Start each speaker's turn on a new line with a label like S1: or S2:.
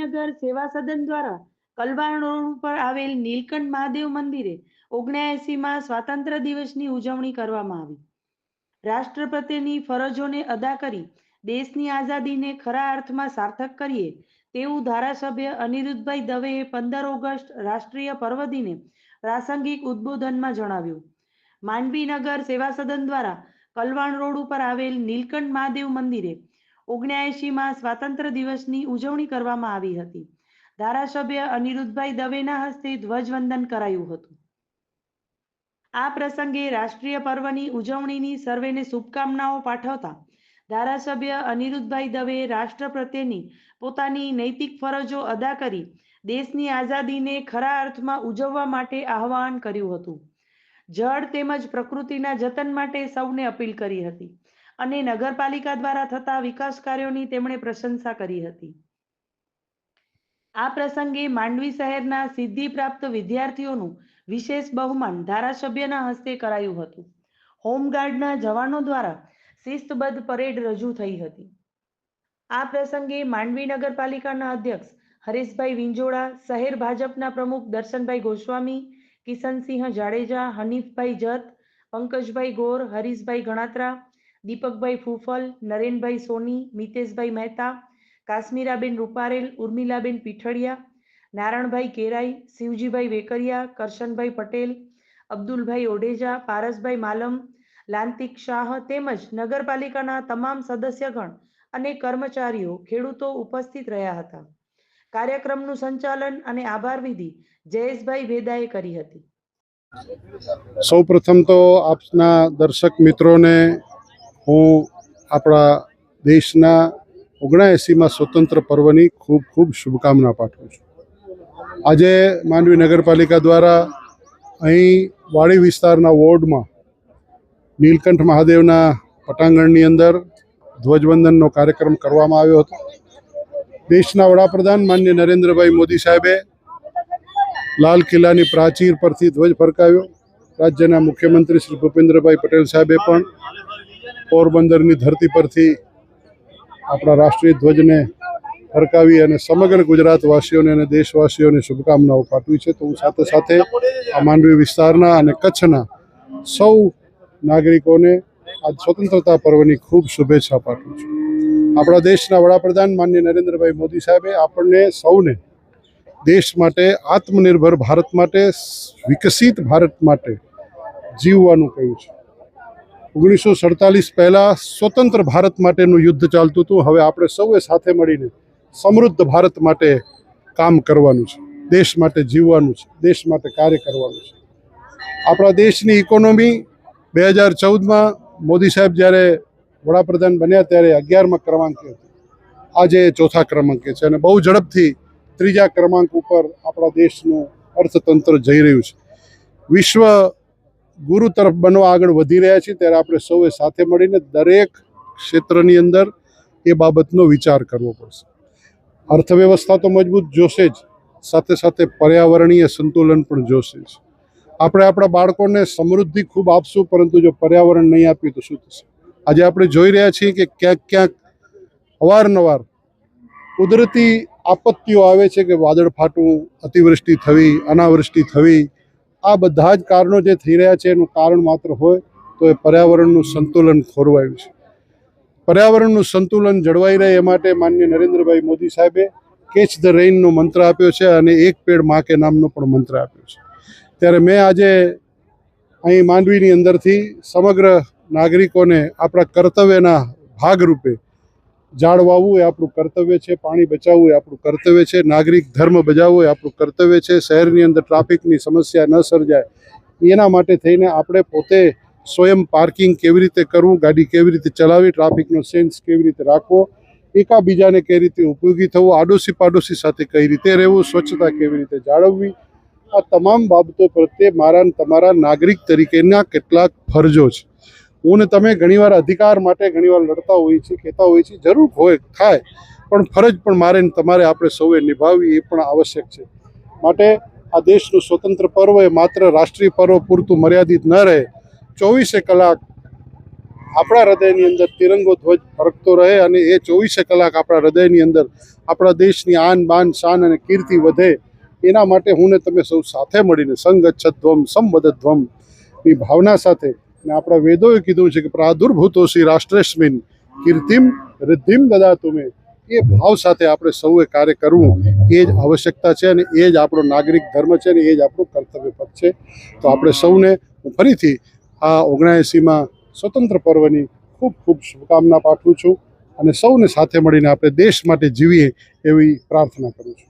S1: માંડવીનગર સેવા સદન દ્વારા કલવાણ ઉપર આવેલ નીલકંઠ મહાદેવ મંદિરે ઓગણ્યાએંસીમાં સ્વાતંત્ર્ય દિવસની ઉજવણી કરવામાં આવી. રાષ્ટ્ર પ્રત્યેની ફરજોને અદા કરી દેશની આઝાદીને ખરા અર્થમાં સાર્થક કરીએ તેવું ધારાસભ્ય અનિરુદ્ધભાઈ દવેએ પંદર ઓગસ્ટ રાષ્ટ્રીય પર્વ પ્રાસંગિક ઉદ્બોધનમાં જણાવ્યું. માંડવીનગર સેવા સદન દ્વારા કલવાણ રોડ ઉપર આવેલ નીલકંઠ મહાદેવ મંદિરે ઓગણ્યાએંશીમાં સ્વાતંત્ર્ય દિવસની ઉજવણી કરવામાં આવી હતી. ધારાસભ્ય અનિરુદ્ધભાઈ દવેના હસ્તે ધ્વજવંદન કરાયું હતું. આ પ્રસંગે રાષ્ટ્રીય પર્વની ઉજવણીની સર્વેને શુભકામનાઓ પાઠવતા ધારાસભ્ય અનિરુદ્ધભાઈ દવે રાષ્ટ્ર પ્રત્યેની પોતાની નૈતિક ફરજો અદા કરી દેશની આઝાદીને ખરા અર્થમાં ઉજવવા માટે આહ્વાન કર્યું હતું. જળ તેમજ પ્રકૃતિના જતન માટે સૌને અપીલ કરી હતી. અને નગરપાલિકા દ્વારા થતા વિકાસ કાર્યોની તેમણે પ્રશંસા કરી હતી. આ પ્રસંગે માંડવી શહેરના સિદ્ધિ પ્રાપ્ત વિદ્યાર્થીઓનું વિશેષ બહુમાન ધારાસભ્યના હસ્તે કરાયું હતું. હોમગાર્ડના જવાનો દ્વારા શિસ્તબદ્ધ પરેડ રજૂ થઈ હતી. આ પ્રસંગે માંડવી નગરપાલિકાના અધ્યક્ષ હરેશભાઈ વિંજોડા, શહેર ભાજપના પ્રમુખ દર્શનભાઈ ગોસ્વામી, કિશનસિંહ જાડેજા, હનીફભાઈ જત, પંકજભાઈ ગોર, હરીશભાઈ ગણાત્રા દીપકભાઈ ફૂફલ, નરેનભાઈ સોની, મિતેશભાઈ મહેતા, કાશ્મીરાબેન રૂપારેલ, ઉર્મિલાબેન પીઠડિયા, નારણભાઈ કેરાઈ, શિવજીભાઈ વેકરિયા, કરશનભાઈ પટેલ, અબ્દુલભાઈ ઓડેજા પારસભાઈ માલમ, લાંતિક શાહ તેમજ નગરપાલિકાના તમામ સદસ્યગણ અને કર્મચારીઓ ખેડૂતો ઉપસ્થિત રહ્યા હતા. કાર્યક્રમનું સંચાલન અને આભાર વિધિ જયેશભાઈ ભેદાએ કરી હતી.
S2: સૌ પ્રથમ તો આપના દર્શક મિત્રોને હું આપણા દેશના ઓગણએંસીમાં સ્વતંત્ર પર્વની ખૂબ ખૂબ શુભકામના પાઠવું છું. આજે માંડવી નગરપાલિકા દ્વારા અહીં વાડી વિસ્તારના વોર્ડમાં નીલકંઠ મહાદેવના પટાંગણની અંદર ધ્વજવંદનનો કાર્યક્રમ કરવામાં આવ્યો હતો. દેશના વડાપ્રધાન માન્ય નરેન્દ્રભાઈ મોદી સાહેબે લાલ કિલ્લાની પ્રાચીર પરથી ધ્વજ ફરકાવ્યો. રાજ્યના મુખ્યમંત્રી શ્રી ભૂપેન્દ્રભાઈ પટેલ સાહેબે પણ પોરબંદરની ધરતી પરથી આપણા રાષ્ટ્રીય ધ્વજને ફરકાવી અને સમગ્ર ગુજરાતવાસીઓને અને દેશવાસીઓને શુભકામનાઓ પાઠવી છે. તો હું સાથે સાથે આ માંડવી વિસ્તારના અને કચ્છના સૌ નાગરિકોને આ સ્વતંત્રતા પર્વની ખૂબ શુભેચ્છા પાઠવું છું. આપણા દેશના વડાપ્રધાન માન્ય નરેન્દ્રભાઈ મોદી સાહેબે આપણને સૌને દેશ માટે, આત્મનિર્ભર ભારત માટે, વિકસિત ભારત માટે જીવવાનું કહ્યું છે. ઓગણીસો સડતાલીસ પહેલાં સ્વતંત્ર ભારત માટેનું યુદ્ધ ચાલતું હતું. હવે આપણે સૌએ સાથે મળીને સમૃદ્ધ ભારત માટે કામ કરવાનું છે. દેશ માટે જીવવાનું છે. દેશ માટે કાર્ય કરવાનું છે. આપણા દેશની ઇકોનોમી બે હજાર ચૌદમાં મોદી સાહેબ જ્યારે વડાપ્રધાન બન્યા ત્યારે અગિયારમાં ક્રમાંકે હતી. આજે ચોથા ક્રમાંકે છે અને બહુ ઝડપથી ત્રીજા ક્રમાંક ઉપર આપણા દેશનું અર્થતંત્ર જઈ રહ્યું છે. વિશ્વ ગુરુ તરફ બનવા આગળ વધી રહ્યા છીએ, ત્યારે આપણે સૌએ સાથે મળીને દરેક ક્ષેત્રની અંદર એ બાબતનો વિચાર કરવો પડશે. અર્થવ્યવસ્થા તો મજબૂત જોશે જ, સાથે સાથે પર્યાવરણીય સંતુલન પણ જોશે જ. આપણે આપણા બાળકોને સમૃદ્ધિ ખૂબ આપશું, પરંતુ જો પર્યાવરણ નહીં આપ્યું તો શું થશે? આજે આપણે જોઈ રહ્યા છીએ કે ક્યાંક ક્યાંક અવારનવાર કુદરતી આપત્તિઓ આવે છે કે વાદળ ફાટવું અતિવૃષ્ટિ થવી, અનાવૃષ્ટિ થવી આ બધા જ કારણો જે થઈ રહ્યા છે, એનું કારણ માત્ર હોય તો એ પર્યાવરણનું સંતુલન ખોરવાયું છે. પર્યાવરણનું સંતુલન જળવાઈ રહે એ માટે માન્ય નરેન્દ્રભાઈ મોદી સાહેબે કેચ ધ રેઇનનો મંત્ર આપ્યો છે અને એક પેડ મા કે નામનો પણ મંત્ર આપ્યો છે. ત્યારે મેં આજે અહીં માંડવીની અંદરથી સમગ્ર નાગરિકોને આપણા કર્તવ્યના ભાગરૂપે ઝાડ વાવવું એ આપણું કર્તવ્ય છે, પાણી બચાવવું એ આપણું કર્તવ્ય છે, નાગરિક ધર્મ બજાવવો એ આપણું કર્તવ્ય છે, શહેરની અંદર ટ્રાફિકની સમસ્યા ન સર્જાય. એના માટે થઈને આપણે પોતે સ્વયં પાર્કિંગ કેવી રીતે કરવું, ગાડી કેવી રીતે ચલાવવી, ટ્રાફિકનો સેન્સ કેવી રીતે રાખવો, એકાબીજાને કઈ રીતે ઉપયોગી થવું આડોશી પાડોશી સાથે કઈ રીતે રહેવું, સ્વચ્છતા કેવી રીતે જાળવવી, આ તમામ બાબતો પ્રત્યે મારા તમારા નાગરિક તરીકેના કેટલાક ફરજો છે. હું તમે ઘણીવાર અધિકાર માટે ઘણીવાર લડતા હોઈએ છીએ, કહેતા હોઈએ છીએ, જરૂર હોય, થાય, પણ ફરજ પણ મારે તમારે આપણે સૌએ નિભાવવી એ પણ આવશ્યક છે. માટે આ દેશનું સ્વતંત્ર પર્વ એ માત્ર રાષ્ટ્રીય પર્વ પૂરતું મર્યાદિત ન રહે, ચોવીસે કલાક આપણા હૃદયની અંદર તિરંગો ધ્વજ ફરકતો રહે અને એ ચોવીસે કલાક આપણા હૃદયની અંદર આપણા દેશની આન, બાન, શાન અને કીર્તિ વધે, એના માટે હું ને તમે સૌ સાથે મળીને સંગચ્છધ્વમ સંવદધ્વમ ધ્વમની ભાવના સાથે અને આપણા વેદોએ કીધું છે કે પ્રાદુર્ભૂતો શ્રી રાષ્ટ્રેશ્મિન કીર્તિમ રિદ્ધિમ દદા તુમે એ ભાવ સાથે આપણે સૌએ કાર્ય કરવું એ જ આવશ્યકતા છે અને એ જ આપણો નાગરિક ધર્મ છે અને એ જ આપણું કર્તવ્ય પદ છે. તો આપણે સૌને હું ફરીથી આ ઓગણએંસીમાં સ્વતંત્ર પર્વની ખૂબ ખૂબ શુભકામના પાઠવું છું અને સૌને સાથે મળીને આપણે દેશ માટે જીવીએ એવી પ્રાર્થના કરું છું.